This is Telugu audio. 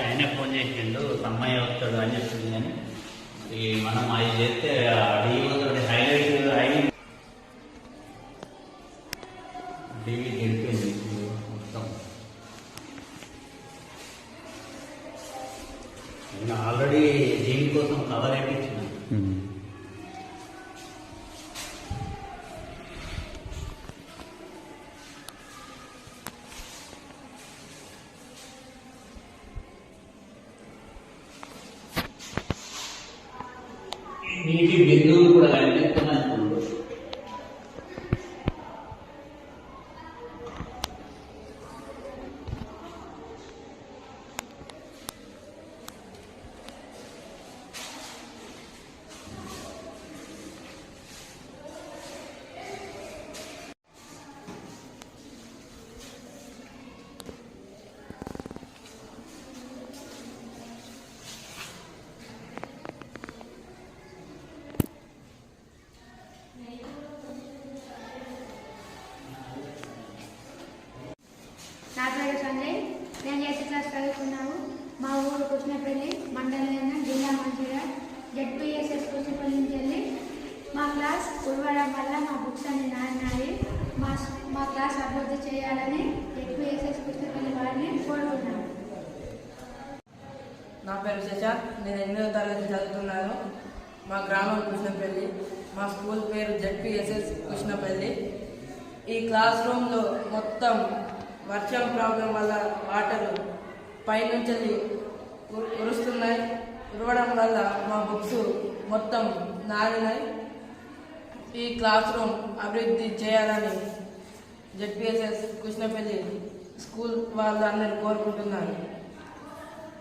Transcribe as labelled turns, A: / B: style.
A: ఆయనే ఫోన్ చేసిండు తమ్మయ్య వస్తాడు అని చెప్పింది కానీ మరి మనం అది చేస్తే డీవీ హైలైట్ అయి డీవీ గెలిపింది మొత్తం. నేను ఆల్రెడీ దీనికోసం కవర్ అయిపోయింది నీటి బిందువులు కూడా కనిపిస్తున్నాయి
B: చదువుకున్నాము. మా ఊరు కృష్ణపల్లి మండలం జిల్లా మంచిగా జెడ్పిఎస్ఎస్ కృష్ణపల్లి నుంచి వెళ్ళి మా క్లాస్ ఉడవడం వల్ల మా బుక్స్ అన్ని నాన్నాయి మా మా క్లాస్ అభివృద్ధి చేయాలని జెడ్పిఎస్ఎస్ కృష్ణపల్లి వారిని కోరుకున్నాము
C: నా పేరు శశాంక్ నేను ఎనిమిదో తరగతి చదువుతున్నాను. మా గ్రామం కృష్ణపల్లి. మా స్కూల్ పేరు జడ్పిఎస్ఎస్ కృష్ణపల్లి. ఈ క్లాస్ రూమ్లో మొత్తం వర్షం ప్రాబ్లం వల్ల వాటర్ పైనుంచి ఉరుస్తున్నాయి ఉరవడం వల్ల మా బుక్స్ మొత్తం నారినాయి ఈ క్లాస్ రూమ్ అభివృద్ధి చేయాలని జెడ్పిఎస్ఎస్ కృష్ణపల్లి స్కూల్ వాళ్ళు అందరూ కోరుకుంటున్నారు.